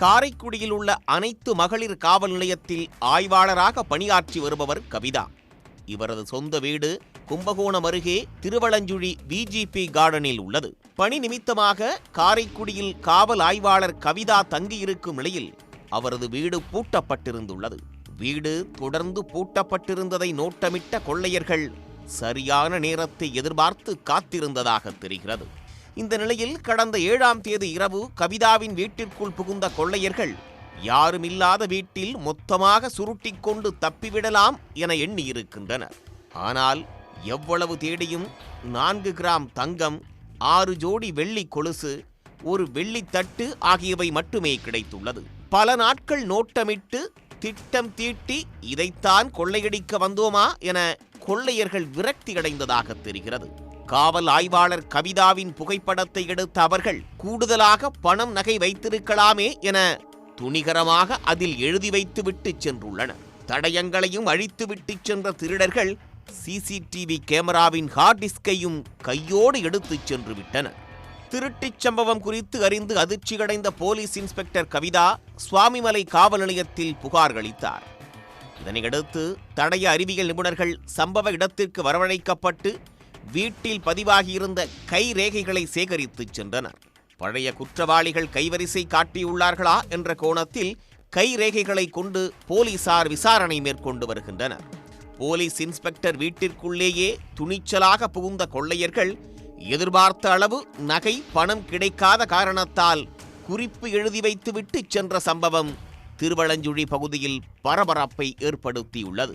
காரைக்குடியில் உள்ள அனைத்து மகளிர் காவல் நிலையத்தில் ஆய்வாளராக பணியாற்றி வருபவர் கவிதா. இவரது சொந்த வீடு கும்பகோணம் அருகே திருவளஞ்சுழி விஜிபி கார்டனில் உள்ளது. பணி நிமித்தமாக காரைக்குடியில் காவல் ஆய்வாளர் கவிதா தங்கியிருக்கும் நிலையில் அவரது வீடு பூட்டப்பட்டிருந்துள்ளது. வீடு தொடர்ந்து பூட்டப்பட்டிருந்ததை நோட்டமிட்ட கொள்ளையர்கள் சரியான நேரத்தை எதிர்பார்த்து காத்திருந்ததாக தெரிகிறது. இந்த நிலையில் கடந்த ஏழாம் தேதி இரவு கவிதாவின் வீட்டிற்குள் புகுந்த கொள்ளையர்கள் யாருமில்லாத வீட்டில் மொத்தமாக சுருட்டிக்கொண்டு தப்பிவிடலாம் என எண்ணியிருக்கின்றனர். ஆனால் எவ்வளவு தேடியும் நான்கு கிராம் தங்கம் ஆறு ஜோடி வெள்ளி கொலுசு ஒரு வெள்ளித்தட்டு ஆகியவை மட்டுமே கிடைத்துள்ளது. பல நாட்கள் நோட்டமிட்டு திட்டம் தீட்டி இதைத்தான் கொள்ளையடிக்க வந்தோமா என கொள்ளையர்கள் விரக்தி அடைந்ததாக தெரிகிறது. காவல் ஆய்வாளர் கவிதாவின் புகைப்படத்தை எடுத்த அவர்கள் கூடுதலாக பணம் நகை வைத்திருக்கலாமே என துணிகரமாக அதில் எழுதி வைத்துவிட்டு சென்றுள்ளனர். தடயங்களையும் அழித்துவிட்டு சென்ற திருடர்கள் சிசிடிவி கேமராவின் ஹார்ட் டிஸ்கையும் கையோடு எடுத்துச் சென்று விட்டனர் திருட்டுச் சம்பவம் குறித்து அறிந்து அதிர்ச்சியடைந்த போலீஸ் இன்ஸ்பெக்டர் கவிதா சுவாமிமலை காவல் நிலையத்தில் புகார் அளித்தார். இதனையடுத்து தடய அறிவியல் நிபுணர்கள் சம்பவ இடத்திற்கு வரவழைக்கப்பட்டு வீட்டில் பதிவாகியிருந்த கை ரேகைகளை சேகரித்துச் சென்றனர். பழைய குற்றவாளிகள் கைவரிசை காட்டியுள்ளார்களா என்ற கோணத்தில் கை ரேகைகளை கொண்டு போலீசார் விசாரணை மேற்கொண்டு வருகின்றனர். போலீஸ் இன்ஸ்பெக்டர் வீட்டிற்குள்ளேயே துணிச்சலாக புகுந்த கொள்ளையர்கள் எதிர்பார்த்த அளவு நகை பணம் கிடைக்காத காரணத்தால் குறிப்பு எழுதி வைத்துவிட்டு சென்ற சம்பவம் திருவளஞ்சுழி பகுதியில் பரபரப்பை ஏற்படுத்தியுள்ளது.